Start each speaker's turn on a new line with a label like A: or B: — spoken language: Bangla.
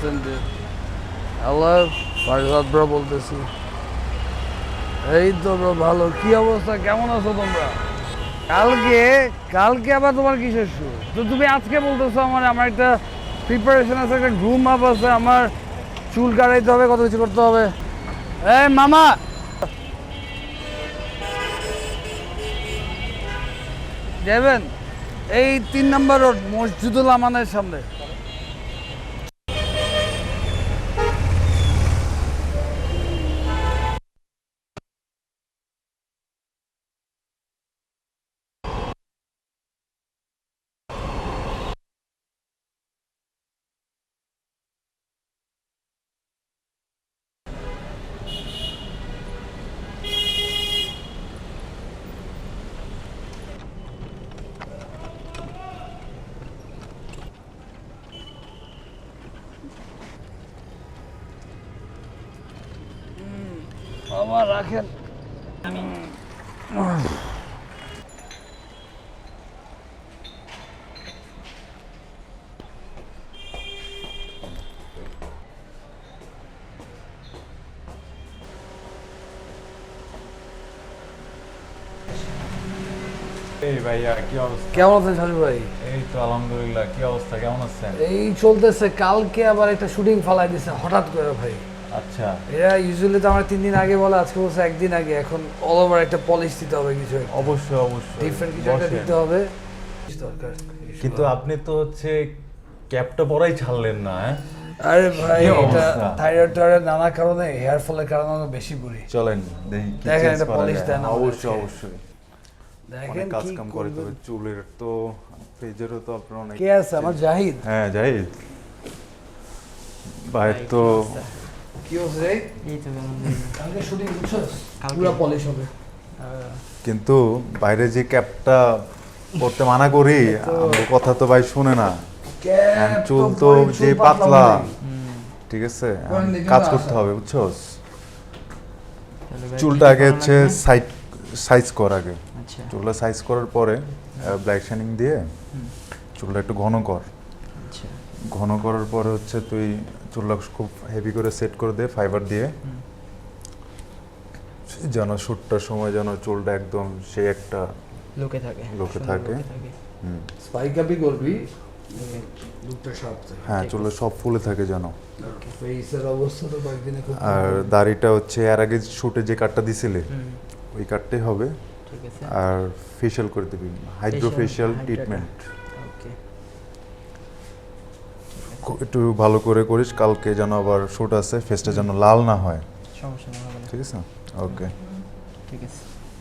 A: হ্যালো ফারজাদ ব্রো বলতেছি। এই তো ভালো। কি অবস্থা? কেমন আছো তোমরা? কালকে কালকে আবার তোমার কিসের শু তো তুমি আজকে বলতেছো আমার আমার একটা প্রিপারেশন আছে, একটা গ্রুম আপ আছে, আমার চুল কাটাইতে হবে, কত কিছু করতে হবে। এই, মামা! যাবেন এই তিন নম্বর রোড মসজিদুল আমানের সামনে। বাবা রাখেন।
B: এই ভাইয়া কি অবস্থা?
A: কেমন আছেন শালু ভাই?
B: এই তো আলহামদুলিল্লাহ কি অবস্থা? কেমন আছেন?
A: এই চলতেছে কালকে আবার একটা শুটিং ফালাই দিছে হঠাৎ করে ভাই।
B: আচ্ছা।
A: এরা ইউজুয়ালি তো আমার তিন দিন আগে বলে আজকে বলছে একদিন আগে। এখন অল ওভার একটা পলিশ দিতে হবে কিছু
B: অবশ্যই অবশ্যই।
A: ডিফারেন্ট কিছু একটা দিতে হবে। দরকার।
B: কিন্তু আপনি তো হচ্ছে ক্যাপটা পরাই ছাড়লেন না হ্যাঁ?
A: আরে ভাই এটা থাইরয়েড টাইরয়েড নানা কারণে হেয়ার ফলের কারণে আমি বেশি করি
B: চলেন
A: দেখেন polish
B: যায়।
A: দেন
B: অবশ্যই অবশ্যই।
A: দেখেন
B: কাজ কাম করে। তবে চুলের তো পেজেরও তো আপনার অনেক
A: কে আছে? আমার জাহিদ।
B: হ্যাঁ যাই ভাই তো
A: কি হচ্ছে? রে
C: এই তো
A: কালকে শুটিং বুঝছস? পুরো পলিশ হবে।
B: কিন্তু বাইরে যে ক্যাপটা পরতে মানা করি কথা তো ভাই শুনে না। চুল তো যে পাতলা। ঠিক আছে? কাজ করতে হবে বুঝছস?
C: ভাই
B: চুলটা আগে হচ্ছে? সাইজ সাইজ কর আগে।
C: আচ্ছা।
B: চুলটা সাইজ করার পরে ব্ল্যাক শাইনিং দিয়ে চুলটা একটু ঘন কর। ঘন করার পরে হচ্ছে তুই চুলটা খুব হেভি করে সেট করে দে ফাইবার দিয়ে। যেন শ্যুটটার সময় যেন চুলটা একদম সে একটা
C: লোকে থাকে
B: লোকে থাকে।
C: লোকে থাকে।
A: স্পাইক আপই করবি
B: হ্যাঁ চুলে সব ফুলে থাকে যেন। আর দাড়িটা হচ্ছে এর আগে শুটে যে কাটটা দিছিলে ওই কাটটাই হবে। আর ফেশিয়াল করে দিবি হাইড্রোফেশিয়াল ট্রিটমেন্ট
C: ওকে
B: একটু ভালো করে করিস কালকে যেন আবার শুট আছে ফেসটা যেন লাল না হয়।
C: সমস্যা না।
B: ঠিক আছে? ওকে
C: ঠিক আছে।